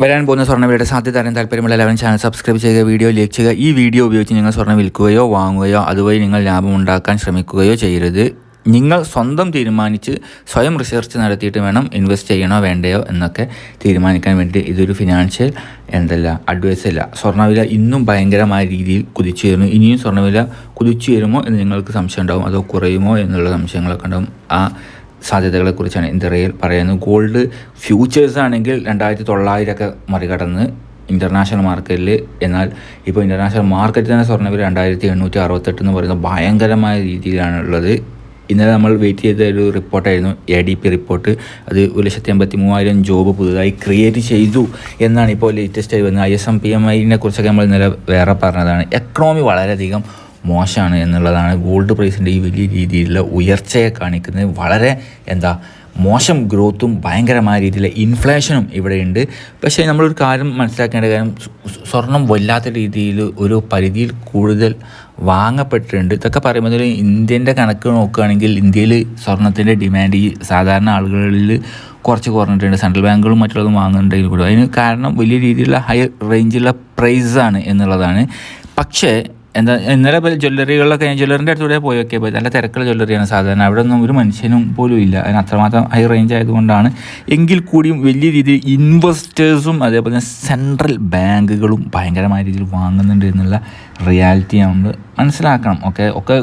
വരാൻ പോകുന്ന സ്വർണവിലയുടെ സാധ്യത അറിയാൻ താല്പര്യമുള്ള ലെവൻ ചാനൽ സബ്സ്ക്രൈബ് ചെയ്യുക വീഡിയോ ലൈക്ക് ചെയ്യുക. ഈ വീഡിയോ ഉപയോഗിച്ച് നിങ്ങൾ സ്വർണം വിൽക്കുകയോ വാങ്ങുകയോ അതുവഴി നിങ്ങൾ ലാഭം ഉണ്ടാക്കാൻ ശ്രമിക്കുകയോ ചെയ്യരുത്. നിങ്ങൾ സ്വന്തം തീരുമാനിച്ച് സ്വയം റിസർച്ച് നടത്തിയിട്ട് വേണം ഇൻവെസ്റ്റ് ചെയ്യണോ വേണ്ടയോ എന്നൊക്കെ തീരുമാനിക്കാൻ വേണ്ടി ഇതൊരു ഫിനാൻഷ്യൽ എന്തല്ല അഡ്വൈസ് അല്ല. സ്വർണവില ഇന്നും ഭയങ്കരമായ രീതിയിൽ കുതിച്ചു വരുന്നു ഇനിയും സ്വർണവില കുതിച്ചു വരുമോ എന്ന് നിങ്ങൾക്ക് സംശയം ഉണ്ടാവും. അതോ കുറയുമോ എന്നുള്ള സംശയങ്ങളൊക്കെ ഉണ്ടാവും. ആ സാധ്യതകളെക്കുറിച്ചാണ് ഇന്ത്യയിൽ പറയുന്നത്. ഗോൾഡ് ഫ്യൂച്ചേഴ്സ് ആണെങ്കിൽ രണ്ടായിരത്തി തൊള്ളായിരമൊക്കെ മറികടന്ന് ഇന്റർനാഷണൽ മാർക്കറ്റിൽ എന്നാൽ ഇപ്പോൾ ഇന്റർനാഷണൽ മാർക്കറ്റിൽ തന്നെ സ്വർണവില രണ്ടായിരത്തി എണ്ണൂറ്റി അറുപത്തെട്ട് എന്ന് പറയുന്ന ഭയങ്കരമായ രീതിയിലാണ് ഉള്ളത് ഇന്നലെ നമ്മൾ വെയിറ്റ് ചെയ്ത ഒരു റിപ്പോർട്ടായിരുന്നു. A D P report. അത് ഒരു ലക്ഷത്തി അമ്പത്തി മൂവായിരം ജോബ് പുതുതായി ക്രിയേറ്റ് ചെയ്തു എന്നാണ് ഇപ്പോൾ ലേറ്റസ്റ്റ് ആയി വന്നത് I S M P M ഐനെ കുറിച്ചൊക്കെ നമ്മൾ ഇന്നലെ വേറെ പറഞ്ഞതാണ്. എക്കണോമി വളരെയധികം മോശമാണ് എന്നുള്ളതാണ് ഗോൾഡ് പ്രൈസിന്റെ ഈ വലിയ രീതിയിലുള്ള ഉയർച്ചയെ കാണിക്കുന്നത്. വളരെ എന്താ മോശം ഗ്രോത്തും ഭയങ്കരമായ രീതിയിലെ ഇൻഫ്ലേഷനും ഇവിടെയുണ്ട്. പക്ഷേ നമ്മളൊരു കാര്യം മനസ്സിലാക്കേണ്ട കാര്യം സ്വർണം വല്ലാത്ത രീതിയിൽ ഒരു പരിധിയിൽ കൂടുതൽ വാങ്ങപ്പെട്ടിട്ടുണ്ട്. ഇതൊക്കെ പറയുമ്പോൾ ഇന്ത്യന്റെ കണക്ക് നോക്കുകയാണെങ്കിൽ ഇന്ത്യയിൽ സ്വർണത്തിന്റെ ഡിമാൻഡ് ഈ സാധാരണ ആളുകളിൽ കുറച്ച് കുറഞ്ഞിട്ടുണ്ട്. സെൻട്രൽ ബാങ്കുകളും മറ്റുള്ളതും വാങ്ങുന്നുണ്ടെങ്കിൽ കൂടെ. അതിന് കാരണം വലിയ രീതിയിലുള്ള ഹൈ റേഞ്ചിലുള്ള പ്രൈസാണ് എന്നുള്ളതാണ്. പക്ഷേ എന്താ ഇന്നലെ ജ്വല്ലറികളിലൊക്കെ ഞാൻ ജ്വല്ലറിന്റെ അടുത്തൂടെ പോയി പോയി നല്ല തിരക്കുള്ള ജ്വല്ലറിയാണ് സാധാരണ. അവിടെ ഒന്നും ഒരു മനുഷ്യനും പോലും ഇല്ല. അതിന് അത്രമാത്രം ഹൈ റേഞ്ച് ആയതുകൊണ്ടാണ്. എങ്കിൽ കൂടിയും വലിയ രീതിയിൽ ഇൻവെസ്റ്റേഴ്സും അതേപോലെ തന്നെ സെൻട്രൽ ബാങ്കുകളും ഭയങ്കരമായ രീതിയിൽ വാങ്ങുന്നുണ്ട് എന്നുള്ള റിയാലിറ്റി നമ്മൾ മനസ്സിലാക്കണം. ഓക്കെ ഒക്കെ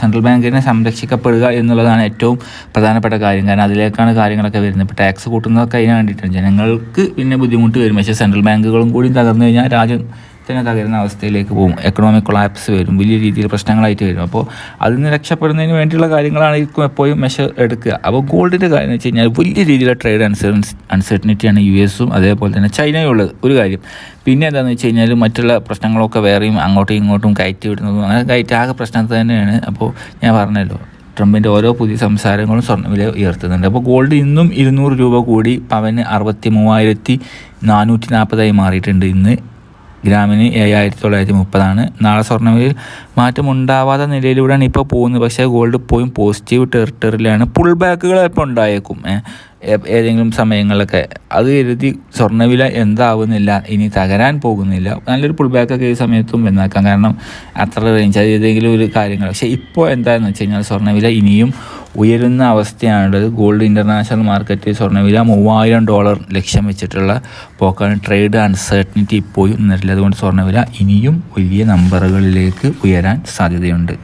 സെൻട്രൽ ബാങ്കിനെ സംരക്ഷിക്കപ്പെടുക എന്നുള്ളതാണ് ഏറ്റവും പ്രധാനപ്പെട്ട കാര്യം. കാരണം അതിലേക്കാണ് കാര്യങ്ങളൊക്കെ വരുന്നത്. ഇപ്പോൾ ടാക്സ് കൂട്ടുന്നതൊക്കെ അതിന് വേണ്ടിയിട്ടാണ്. ജനങ്ങൾക്ക് പിന്നെ ബുദ്ധിമുട്ട് വരും. പക്ഷേ സെൻട്രൽ ബാങ്കുകളും കൂടി തകർന്നു കഴിഞ്ഞാൽ രാജ്യം തന്നെ തകരുന്ന അവസ്ഥയിലേക്ക് പോകും. എക്കണോമിക് കൊളാപ്സ് വരും. വലിയ രീതിയിൽ പ്രശ്നങ്ങളായിട്ട് വരും. അപ്പോൾ അതിൽ നിന്ന് രക്ഷപ്പെടുന്നതിന് വേണ്ടിയുള്ള കാര്യങ്ങളായിരിക്കും എപ്പോഴും മെഷർ എടുക്കുക. അപ്പോൾ ഗോൾഡിന്റെ കാര്യം എന്ന് വെച്ച് കഴിഞ്ഞാൽ വലിയ രീതിയിലുള്ള ട്രേഡ് അൺസേൺ അൺസർട്ടനിറ്റിയാണ് യു എസും അതേപോലെ തന്നെ ചൈനയുള്ളത് ഒരു കാര്യം. പിന്നെ എന്താണെന്ന് വെച്ച് കഴിഞ്ഞാൽ മറ്റുള്ള പ്രശ്നങ്ങളൊക്കെ വേറെയും അങ്ങോട്ടും ഇങ്ങോട്ടും കയറ്റി വിടുന്നതും അങ്ങനെ കയറ്റി ആകെ പ്രശ്നത്തിൽ തന്നെയാണ്. അപ്പോൾ ഞാൻ പറഞ്ഞല്ലോ ട്രംപിന്റെ ഓരോ പുതിയ സംസാരങ്ങളും സ്വർണവില ഉയർത്തുന്നുണ്ട്. അപ്പോൾ ഗോൾഡ് ഇന്നും ഇരുന്നൂറ് രൂപ കൂടി പവന് അറുപത്തി മൂവായിരത്തി നാനൂറ്റി നാൽപ്പതായി മാറിയിട്ടുണ്ട് ഇന്ന്. ഗ്രാമിന് ഏഴായിരത്തി തൊള്ളായിരത്തി മുപ്പതാണ് നാളെ സ്വർണവിലയിൽ മാറ്റം ഉണ്ടാവാത്ത നിലയിലൂടെയാണ് ഇപ്പോൾ പോകുന്നത്. പക്ഷേ ഗോൾഡ് പോയി പോസിറ്റീവ് ടെറിട്ടറിയിലാണ് പുൾ ബാക്കുകൾ ഇപ്പോൾ ഉണ്ടായേക്കും. ഏതെങ്കിലും സമയങ്ങളിലൊക്കെ. അത് കരുതി സ്വർണവില എന്താവുന്നില്ല ഇനി തകരാൻ പോകുന്നില്ല. നല്ലൊരു പുൾ ബാക്കൊക്കെ ഈ സമയത്തും വന്നേക്കാം. കാരണം അത്ര റേഞ്ച് അത് ഏതെങ്കിലും ഒരു കാര്യങ്ങൾ. പക്ഷേ ഇപ്പോൾ എന്താണെന്ന് വെച്ച് കഴിഞ്ഞാൽ സ്വർണവില ഇനിയും ഉയരുന്ന അവസ്ഥയാണുള്ളത്. ഗോൾഡ് ഇന്റർനാഷണൽ മാർക്കറ്റിൽ സ്വർണവില മൂവായിരം ഡോളർ ലക്ഷ്യം വെച്ചിട്ടുള്ള പോക്കാണ്. ട്രേഡ് അൺസർട്ടനിറ്റി ഇപ്പോഴും നിന്നിട്ടില്ല അതുകൊണ്ട് സ്വർണവില ഇനിയും വലിയ നമ്പറുകളിലേക്ക് ഉയരാൻ സാധ്യതയുണ്ട്.